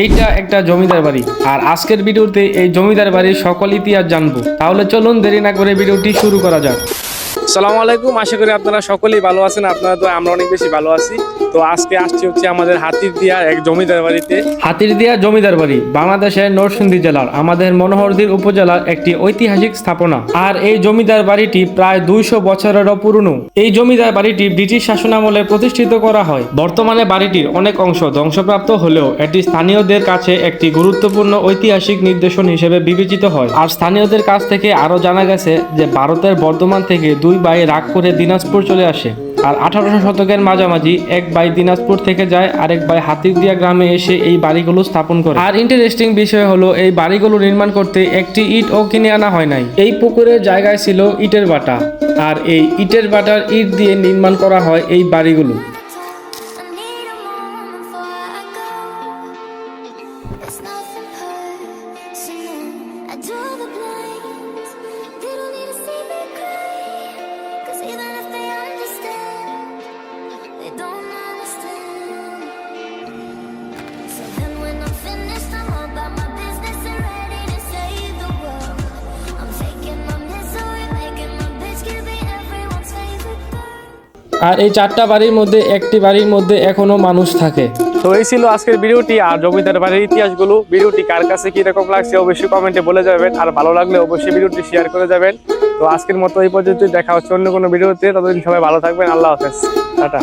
এইটা একটা জমিদার বাড়ি। আর আজকের ভিডিওতে এই জমিদার বাড়ির সকল ইতিহাস জানব। তাহলে চলুন দেরি না করে ভিডিওটি শুরু করা যাক। সালামু আলাইকুম, আশা করি আপনারা সকলেই ভালো আছেন। আপনারা তো, আমরা অনেক বেশি ভালো আছি। তো আজকে আসছি হচ্ছে আমাদের হাতির দিয়া এক জমিদার বাড়িতে। হাতির দিয়া জমিদার বাড়ি, বাংলাদেশের নরসিংদী জেলার, আমাদের মনোহরদীর উপজেলার একটি ঐতিহাসিক স্থাপনা। আর এই জমিদার বাড়িটি প্রায় দুইশো বছরেরও পুরনো। এই জমিদার বাড়িটি ব্রিটিশ শাসনামলে প্রতিষ্ঠিত করা হয়। বর্তমানে বাড়িটির অনেক অংশ ধ্বংসপ্রাপ্ত হলেও এটি স্থানীয়দের কাছে একটি গুরুত্বপূর্ণ ঐতিহাসিক নির্দেশন হিসেবে বিবেচিত হয়। আর স্থানীয়দের কাছ থেকে আরও জানা গেছে যে, ভারতের বর্ধমান থেকে দুই ভাই রাগ করে দিনাজপুর চলে আসে। আর আঠারোশো শতকের মাঝামাঝি এক ভাই দিনাজপুর থেকে যায়, আরেক ভাই হাতিরদিয়া গ্রামে এসে এই বাড়িগুলো স্থাপন করে। আর ইন্টারেস্টিং বিষয় হলো, এই বাড়িগুলো নির্মাণ করতে একটি ইট ও কিনে আনা হয় নাই। এই পুকুরের জায়গায় ছিল ইটের বাটা। আর এই ইটের বাটার ইট দিয়ে নির্মাণ করা হয় এই বাড়িগুলো। I draw the. আর এই চারটা বাড়ির মধ্যে একটি বাড়ির মধ্যে এখনও মানুষ থাকে। তো এই ছিল আজকের ভিডিওটি আর জমিদার বাড়ির ইতিহাসগুলো ভিডিওটি কার কাছে কীরকম লাগছে অবশ্যই কমেন্টে বলে যাবেন আর ভালো লাগলে অবশ্যই ভিডিওটি শেয়ার করে যাবেন। তো আজকের মতো এই পর্যন্তই দেখা হচ্ছে অন্য কোনো ভিডিওতে ততদিন সবাই ভালো থাকবেন আল্লাহ হাফেজ টাটা।